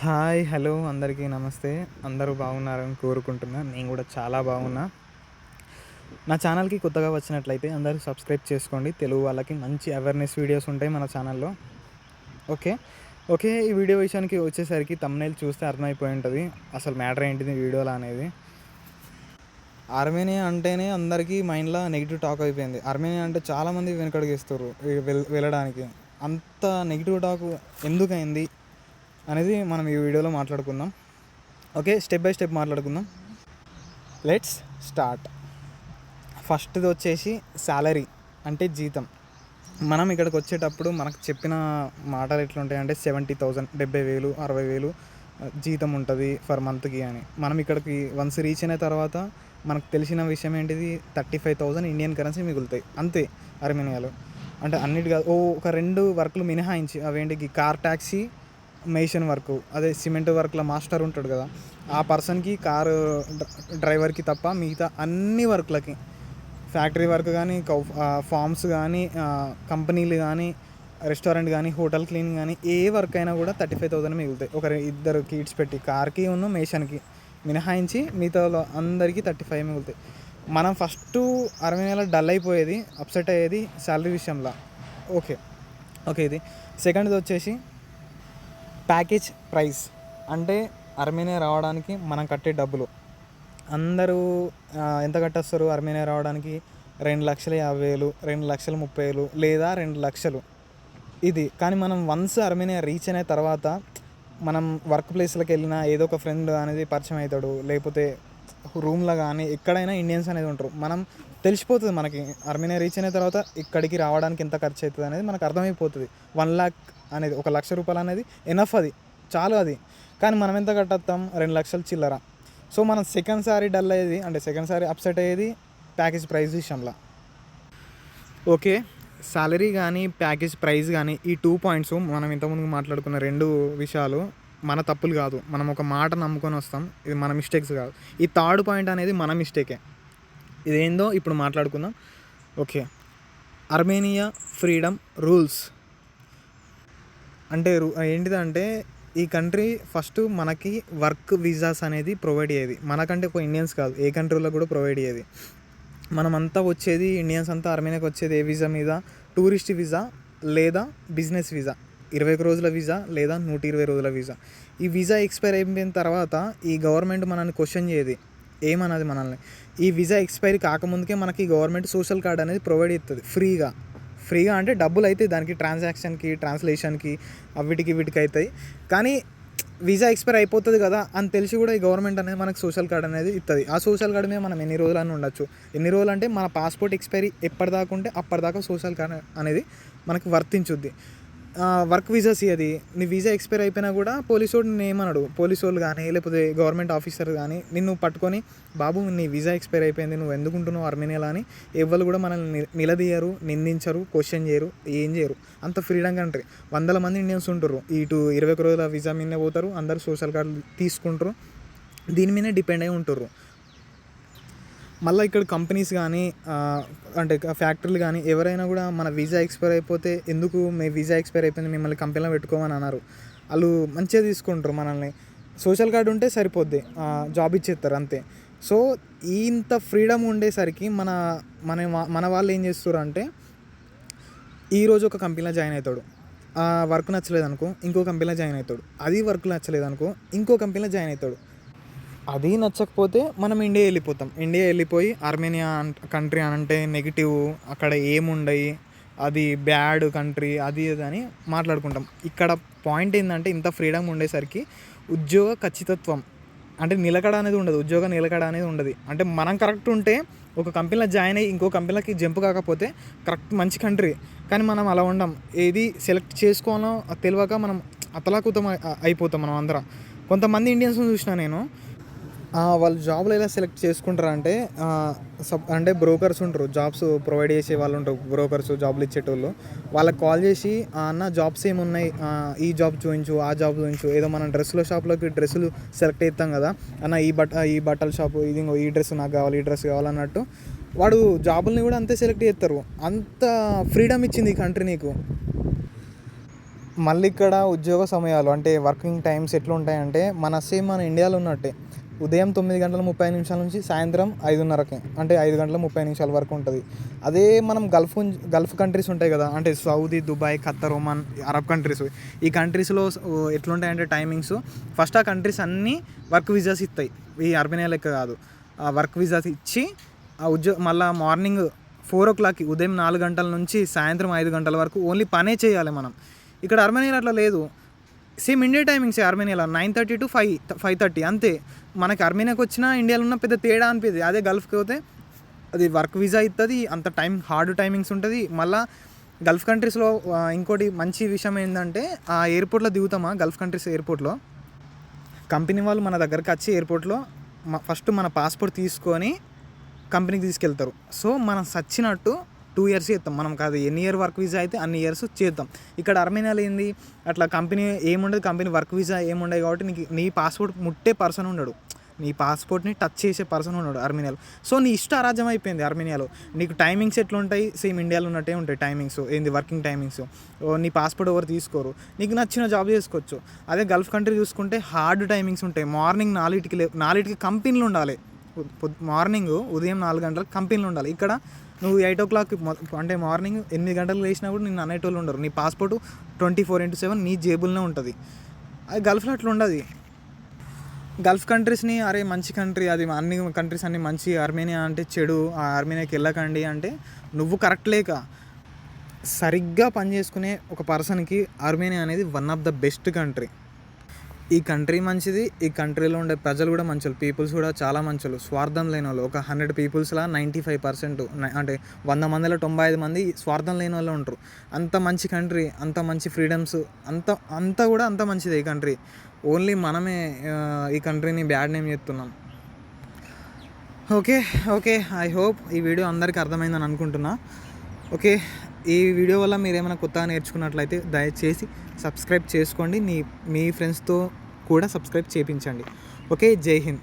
Hi hello అందరికీ నమస్తే. అందరూ బాగున్నారని కోరుకుంటున్నా. నేను కూడా చాలా బాగున్నా. నా ఛానల్కి కొత్తగా వచ్చినట్లయితే అందరూ సబ్స్క్రైబ్ చేసుకోండి. తెలుగు వాళ్ళకి మంచి అవేర్నెస్ వీడియోస్ ఉంటాయి మన ఛానల్లో. ఓకే? ఓకే ఈ వీడియో విషయానికి వచ్చేసరికి తమ్నైల్ చూస్తే అర్థమైపోయి ఉంటుంది. అసలు మ్యాటర్ ఏంటిది వీడియోలో అనేది? ఆర్మేనియా అంటేనే అందరికీ మైండ్లో నెగిటివ్ టాక్ అయిపోయింది. ఆర్మేనియా అంటే చాలామంది వెనకడిగిస్తారు వెళ్ళడానికి. అంత నెగిటివ్ టాక్ ఎందుకైంది? అనేది మనం ఈ వీడియోలో మాట్లాడుకుందాం. ఓకే స్టెప్ బై స్టెప్ మాట్లాడుకుందాం. లెట్స్ స్టార్ట్ ఫస్ట్ది వచ్చేసి శాలరీ అంటే జీతం. మనం ఇక్కడికి వచ్చేటప్పుడు మనకు చెప్పిన మాటలు ఎట్లుంటాయి అంటే సెవెంటీ థౌజండ్ డెబ్బై వేలు అరవై వేలు జీతం ఉంటుంది ఫర్ మంత్కి అని. మనం ఇక్కడికి వన్స్ రీచ్ అయిన తర్వాత మనకు తెలిసిన విషయం ఏంటిది? Thirty five thousand Indian currency మిగులుతాయి. అంతే అర్మేనియాలో. అంటే అన్నిటి కాదు ఓ ఒక రెండు వర్కులు మినహాయించి అవేంటి కార్ ట్యాక్సీ మేషన్ వర్క్ అదే సిమెంట్ వర్క్లో మాస్టర్ ఉంటాడు కదా ఆ పర్సన్కి కారు డ్రైవర్కి తప్ప మిగతా అన్ని వర్క్లకి ఫ్యాక్టరీ వర్క్ కానీ ఫార్మ్స్ కానీ కంపెనీలు కానీ రెస్టారెంట్ కానీ హోటల్ క్లీన్ కానీ ఏ వర్క్ అయినా కూడా థర్టీ ఫైవ్ థౌసండ్ మిగులుతాయి. ఒక ఇద్దరు కిడ్స్ పెట్టి కార్కి ఉన్న మేషన్కి మినహాయించి మిగతా అందరికీ థర్టీ ఫైవ్ మిగులుతాయి. మనం ఫస్ట్ అరవై నెలల డల్ అయిపోయేది అప్సెట్ అయ్యేది శాలరీ విషయంలో. ఓకే ఓకే ఇది. సెకండ్ది వచ్చేసి ప్యాకేజ్ ప్రైస్ అంటే అర్మేనియా రావడానికి మనం కట్టే డబ్బులు. అందరూ ఎంత కట్టేస్తారు అర్మేనియా రావడానికి? రెండు లక్షల యాభై వేలు రెండు లక్షల ముప్పై వేలు లేదా రెండు లక్షలు. ఇది. కానీ మనం వన్స్ అర్మేనియా రీచ్ అయిన తర్వాత మనం వర్క్ ప్లేస్లకు వెళ్ళినా ఏదో ఒక ఫ్రెండ్ అనేది పరిచయం అవుతాడు. లేకపోతే రూమ్లో కానీ ఎక్కడైనా ఇండియన్స్ అనేది ఉంటారు. మనం తెలిసిపోతుంది మనకి. అర్మేనియా రీచ్ అయిన తర్వాత ఇక్కడికి రావడానికి ఎంత ఖర్చు అవుతుంది అనేది మనకు అర్థమైపోతుంది. వన్ ల్యాక్ అనేది ఒక లక్ష రూపాయలు అనేది ఎనఫ్ అది. చాలు అది. కానీ మనం ఎంత కట్టేస్తాం రెండు లక్షలు చిల్లర. సో మనం సెకండ్ సారి డల్ అయ్యేది అంటే సెకండ్ సారి అప్సెట్ అయ్యేది ప్యాకేజ్ ప్రైస్ విషయంలో. ఓకే. సాలరీ కానీ ప్యాకేజ్ ప్రైస్ కానీ ఈ టూ పాయింట్స్ మనం ఇంతకుముందు మాట్లాడుకున్న రెండు విషయాలు మన తప్పులు కాదు. మనం ఒక మాట నమ్ముకొని వస్తాం. ఇది మన మిస్టేక్స్ కాదు. ఈ థర్డ్ పాయింట్ అనేది మన మిస్టేకే ఇదేందో ఇప్పుడు మాట్లాడుకుందాం. ఓకే. అర్మేనియా ఫ్రీడమ్ రూల్స్ అంటే రు- ఏంటిదంటే ఈ కంట్రీ ఫస్ట్ మనకి వర్క్ వీసాస్ అనేది ప్రొవైడ్ అయ్యేది. మనకంటే ఒక ఇండియన్స్ కాదు ఏ కంట్రీలో కూడా ప్రొవైడ్ అయ్యేది. మనమంతా వచ్చేది ఇండియన్స్ అంతా అర్మేనియాకి వచ్చేది ఏ వీసా మీద? టూరిస్ట్ వీసా లేదా బిజినెస్ వీసా? ఇరవై ఒక రోజుల వీసా లేదా నూట ఇరవై రోజుల వీసా? ఈ వీసా ఎక్స్పైర్ అయిపోయిన తర్వాత ఈ గవర్నమెంట్ మనల్ని క్వశ్చన్ చేయదు ఏమన్నది మనల్ని? ఈ వీసా ఎక్స్పైర్ కాకముందుకే మనకి గవర్నమెంట్ సోషల్ కార్డ్ అనేది ప్రొవైడ్ చేస్తుంది ఫ్రీగా. ఫ్రీగా అంటే డబ్బులు అయితే దానికి ట్రాన్సాక్షన్కి ట్రాన్స్లేషన్కి అవిటికి వీటికి అవుతాయి కానీ వీసా ఎక్స్పైర్ అయిపోతుంది కదా అని తెలిసి కూడా ఈ గవర్నమెంట్ అనేది మనకు సోషల్ కార్డ్ అనేది ఇస్తుంది ఆ సోషల్ కార్డ్ మీద మనం ఎన్ని రోజులు ఉండొచ్చు. ఎన్ని రోజులు అంటే మన పాస్పోర్ట్ ఎక్స్పైరీ ఎప్పటిదాకా ఉంటే అప్పటిదాకా సోషల్ కార్డ్ అనేది మనకు వర్తించుద్ది. వర్క్ వీసాస్ అది. నీ వీసా ఎక్స్పైర్ అయిపోయినా కూడా పోలీసు వాడు నేను ఏమన్నాడు పోలీసు వాళ్ళు కానీ లేకపోతే గవర్నమెంట్ ఆఫీసర్ కానీ నిన్ను పట్టుకొని బాబు నీ వీసా ఎక్స్పైర్ అయిపోయింది నువ్వు ఎందుకుంటున్నావు అర్మేనియాలో? అని ఎవరు కూడా మనల్ని నిలదీయరు నిందించరు క్వశ్చన్ చేయరు ఏం చేయరు. అంత ఫ్రీడమ్ కంట్రీ వందల మంది ఇండియన్స్ ఉంటారు ఇటు ఇరవై ఒక రోజుల వీసా మీదనే పోతారు. అందరు సోషల్ కార్డులు తీసుకుంటారు. దీని మీదనే డిపెండ్ అయి ఉంటారు మళ్ళీ ఇక్కడ కంపెనీస్ కానీ అంటే ఫ్యాక్టరీలు కానీ ఎవరైనా కూడా మన వీసా ఎక్స్పైర్ అయిపోతే ఎందుకు మీ వీసా ఎక్స్పైర్ అయిపోయింది మిమ్మల్ని కంపెనీలో పెట్టుకోమని అన్నారు. వాళ్ళు మంచిగా తీసుకుంటారు మనల్ని. సోషల్ కార్డు ఉంటే సరిపోద్ది. జాబ్ ఇచ్చేస్తారు అంతే. సో ఇంత ఫ్రీడమ్ ఉండేసరికి మన మన మన వాళ్ళు ఏం చేస్తారు అంటే ఈరోజు ఒక కంపెనీలో జాయిన్ అవుతాడు ఆ వర్క్ నచ్చలేదు అనుకో ఇంకో కంపెనీలో జాయిన్ అవుతాడు అది వర్క్ నచ్చలేదు అనుకో ఇంకో కంపెనీలో జాయిన్ అవుతాడు అది నచ్చకపోతే మనం ఇండియా వెళ్ళిపోతాం. ఇండియా వెళ్ళిపోయి ఆర్మేనియా కంట్రీ అని అంటే నెగిటివ్ అక్కడ ఏముండయి అది బ్యాడ్ కంట్రీ అది ఇది అని మాట్లాడుకుంటాం. ఇక్కడ పాయింట్ ఏంటంటే ఇంత ఫ్రీడమ్ ఉండేసరికి ఉద్యోగ ఖచ్చితత్వం అంటే నిలకడ అనేది ఉండదు ఉద్యోగ నిలకడ అనేది ఉండదు. అంటే మనం కరెక్ట్ ఉంటే ఒక కంపెనీలో జాయిన్ అయ్యి ఇంకో కంపెనీలకి జంప్ కాకపోతే కరెక్ట్ మంచి కంట్రీ. కానీ మనం అలా ఉండం. ఏది సెలెక్ట్ చేసుకోవాలో తెలియక మనం అతలాకుతం అయిపోతాం మనం అందరం. కొంతమంది ఇండియన్స్ చూసిన నేను వాళ్ళు జాబ్లు ఎలా సెలెక్ట్ చేసుకుంటారు అంటే సబ్ అంటే బ్రోకర్స్ ఉంటారు జాబ్స్ ప్రొవైడ్ చేసే వాళ్ళు ఉంటారు బ్రోకర్స్ జాబ్లు ఇచ్చేటోళ్ళు. వాళ్ళకి కాల్ చేసి అన్న జాబ్స్ ఏమున్నాయి? ఈ జాబ్ చూపించు ఆ జాబ్ చూపించు ఏదో మనం డ్రెస్సుల షాప్లోకి డ్రెస్సులు సెలెక్ట్ చేస్తాం కదా అన్న ఈ బట్ట ఈ బట్టల షాపు ఇది ఇంకో ఈ డ్రెస్ నాకు కావాలి ఈ డ్రెస్ కావాలన్నట్టు వాడు జాబుల్ని కూడా అంతే సెలెక్ట్ చేస్తారు. అంత ఫ్రీడమ్ ఇచ్చింది ఈ కంట్రీ నీకు? మళ్ళీ ఇక్కడ ఉద్యోగ సమయాలు అంటే వర్కింగ్ టైమ్స్ ఎట్లుంటాయంటే మన సేమ్ మన ఇండియాలో ఉన్నట్టే. ఉదయం తొమ్మిది గంటల ముప్పై నిమిషాల నుంచి సాయంత్రం ఐదున్నరకి. అంటే ఐదు గంటల ముప్పై నిమిషాల వరకు ఉంటుంది. అదే మనం గల్ఫ్ ఉం- గల్ఫ్ కంట్రీస్ ఉంటాయి కదా అంటే Saudi Dubai Qatar Oman Arab countries. ఈ కంట్రీస్లో ఎట్లుంటాయంటే టైమింగ్స్. ఫస్ట్ ఆ కంట్రీస్ అన్నీ వర్క్ వీజాస్ ఇస్తాయి ఈ అర్బేనియా లెక్క కాదు. ఆ వర్క్ వీజాస్ ఇచ్చి ఆ ఉద్యోగ మళ్ళీ మార్నింగ్ ఫోర్ ఓ క్లాక్కి ఉదయం నాలుగు గంటల నుంచి సాయంత్రం ఐదు గంటల వరకు ఓన్లీ పనే చేయాలి మనం. ఇక్కడ అర్మేనియాలో అట్లా లేదు. Same India timings అర్మేనియాలో nine thirty to five five thirty అంతే. మనకి అర్మేనియాకి వచ్చినా ఇండియాలో ఉన్న పెద్ద తేడా అనిపిది అదే గల్ఫ్కి పోతే అది వర్క్ వీసా ఇస్తుంది అంత టైం హార్డ్ టైమింగ్స్ ఉంటుంది. మళ్ళీ గల్ఫ్ కంట్రీస్లో ఇంకోటి మంచి విషయం ఏంటంటే ఆ ఎయిర్పోర్ట్లో దిగుతామా? గల్ఫ్ కంట్రీస్ ఎయిర్పోర్ట్లో. కంపెనీ వాళ్ళు మన దగ్గరికి వచ్చి ఎయిర్పోర్ట్లో ఫస్ట్ మన పాస్పోర్ట్ తీసుకొని కంపెనీకి తీసుకెళ్తారు. సో మనం సచ్చినట్టు టూ ఇయర్స్ చేస్తాం మనం కాదు ఎన్ని ఇయర్ వర్క్ వీసా అయితే అన్ని ఇయర్స్ చేద్దాం ఇక్కడ అర్మేనియాలో ఏంది? అట్లా కంపెనీ ఏముండదు కంపెనీ వర్క్ వీసా ఏముండదు కాబట్టి నీకు నీ పాస్పోర్ట్ ముట్టే పర్సన్ ఉండడు. నీ పాస్పోర్ట్ని టచ్ చేసే పర్సన్ ఉన్నాడు అర్మేనియాలో. సో నీ ఇష్ట అరాజ్యం అయిపోయింది అర్మేనియాలో. నీకు టైమింగ్స్ ఎట్లుంటాయి? సేమ్ ఇండియాలో ఉన్నట్టే ఉంటాయి టైమింగ్స్ ఏంది? వర్కింగ్ టైమింగ్స్ ఓ నీ పాస్పోర్ట్ ఎవరు తీసుకోరు? నీకు నచ్చిన జాబ్ చేసుకోవచ్చు. అదే గల్ఫ్ కంట్రీ చూసుకుంటే హార్డ్ టైమింగ్స్ ఉంటాయి. మార్నింగ్ నాలుగిటికి లే నాలుగిటికి కంపెనీలు ఉండాలి. మార్నింగ్ ఉదయం నాలుగు గంటలకు కంపెనీలు ఉండాలి. ఇక్కడ నువ్వు ఎయిట్ ఓ క్లాక్ అంటే మార్నింగ్ ఎనిమిది గంటలకు లేచినా కూడా నేను అనేటోళ్ళు ఉండరు. నీ passport twenty four into seven నీ జేబుల్లో ఉంటుంది. అది గల్ఫ్లో అట్లా ఉండదు గల్ఫ్ కంట్రీస్ని అరే మంచి కంట్రీ అది అన్ని కంట్రీస్ అన్ని మంచి ఆర్మేనియా అంటే చెడు ఆ ఆర్మేనియాకి వెళ్ళకండి అంటే నువ్వు కరెక్ట్ లేక సరిగ్గా పనిచేసుకునే ఒక పర్సన్కి ఆర్మేనియా అనేది one of the best country ఈ కంట్రీ మంచిది ఈ కంట్రీలో ఉండే ప్రజలు కూడా మంచోళ్ళు పీపుల్స్ కూడా చాలా మంచోళ్ళు. స్వార్థం లేని వాళ్ళు ఒక హండ్రెడ్ పీపుల్స్లా నైంటీ ఫైవ్ పర్సెంట్ అంటే వంద మందిలో తొంభై ఐదు మంది స్వార్థం లేని వాళ్ళు ఉంటారు. అంత మంచి కంట్రీ అంత మంచి ఫ్రీడమ్స్ అంత అంతా కూడా అంత మంచిది ఈ కంట్రీ. ఓన్లీ మనమే ఈ కంట్రీని బ్యాడ్ నేమ్ చేస్తున్నాం. ఓకే ఓకే ఐ హోప్ ఈ వీడియో అందరికీ అర్థమైందని అనుకుంటున్నా. ఓకే ఈ వీడియో వల్ల మీరు ఏమైనా కొత్తగా నేర్చుకున్నట్లయితే దయచేసి సబ్స్క్రైబ్ చేసుకోండి. నీ మీ ఫ్రెండ్స్తో కూడా సబ్స్క్రైబ్ చేయించండి ఓకే? జై హింద్.